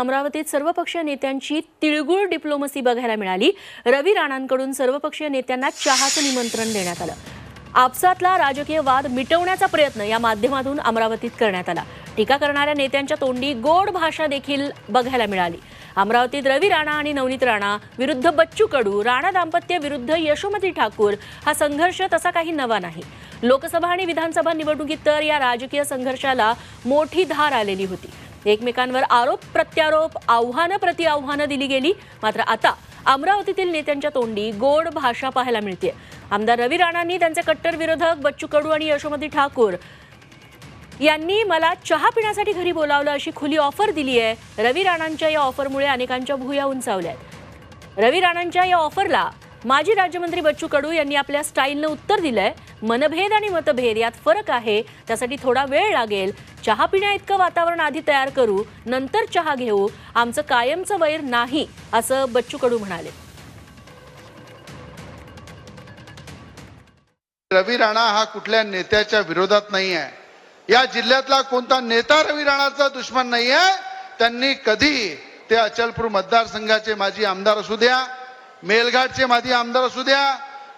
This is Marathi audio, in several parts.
अमरावतीत सर्वपक्षीय नेत्यांची तिळगुळ डिप्लोमसी बघायला मिळाली. रवी राणांकडून सर्वपक्षीय नेत्यांना चहाचं निमंत्रण देण्यात आलं. आपसातला राजकीय वाद मिटवण्याचा प्रयत्न या माध्यमातून अमरावतीत करण्यात आला. टीका करणाऱ्या नेत्यांच्या तोंडी गोड भाषा देखील बघायला मिळाली. अमरावतीत रवी राणा आणि नवनीत राणा विरुद्ध बच्चू कडू राणा दाम्पत्य विरुद्ध यशोमती ठाकूर हा संघर्ष तसा काही नवा नाही. लोकसभा आणि विधानसभा निवडणुकीत तर या राजकीय संघर्षाला मोठी धार आलेली होती. एकमेकांवर आरोप प्रत्यारोप आव्हानं प्रति आव्हानं दिली गेली. मात्र आता अमरावतीतील नेत्यांच्या तोंडी गोड भाषा पाहायला मिळते आमदार रवी राणांनी त्यांचे कट्टर विरोधक बच्चू कडू आणि यशोमती ठाकूर यांनी मला चहा पिण्यासाठी घरी बोलावलं अशी खुली ऑफर दिली आहे रवी राणांच्या या ऑफरमुळे अनेकांच्या भुया उंचावल्या आहेत. रवी राणांच्या या ऑफरला माजी राज्यमंत्री बच्चू कडू यांनी आपल्या स्टाईलनं उत्तर दिलंय. मनभेद आणि मतभेद यात फरक आहे. त्यासाठी थोडा वेळ लागेल. चहा पिण्या इतकं वातावरण आधी तयार करू नंतर चहा घेऊ. आमचं कायमचं वैर नाही असं बच्चू कडू म्हणाले. रवी राणा हा कुठल्या नेत्याच्या विरोधात नाही आहे या जिल्ह्यातला कोणता नेता रवी राणाचा दुश्मन नाही आहे त्यांनी कधी ते अचलपूर मतदारसंघाचे माजी आमदार असू द्या मेलघाटचे माजी आमदार असू द्या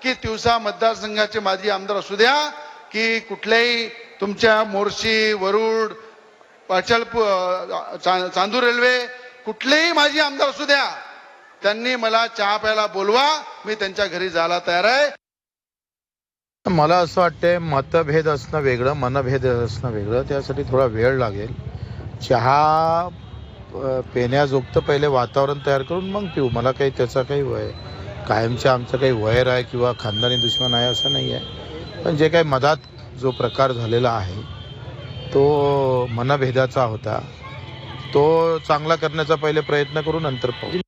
की तिवसा मतदारसंघाचे माजी आमदार असू द्या की कुठल्याही तुमच्या मोर्शी वरुड अचलपूर चांदूर रेल्वे कुठलेही माजी आमदार असू द्या त्यांनी मला चहा प्यायला बोलवा मी त्यांच्या घरी जायला तयार आहे. मला असं वाटतंय मतभेद असणं वेगळं मनभेद असणं वेगळं त्यासाठी थोडा वेळ लागेल. चहा पेण्याजोगतं पहिले वातावरण तयार करून मग पिऊ. मला काही त्याचा काही वय कायमचं आमचं काही वैर आहे किंवा खानदानी दुश्मन आहे असं नाही आहे. पण जे काही मधात जो प्रकार झालेला आहे तो मनभेदाचा होता. तो चांगला करण्याचा पहिले प्रयत्न करू नंतर पाहू.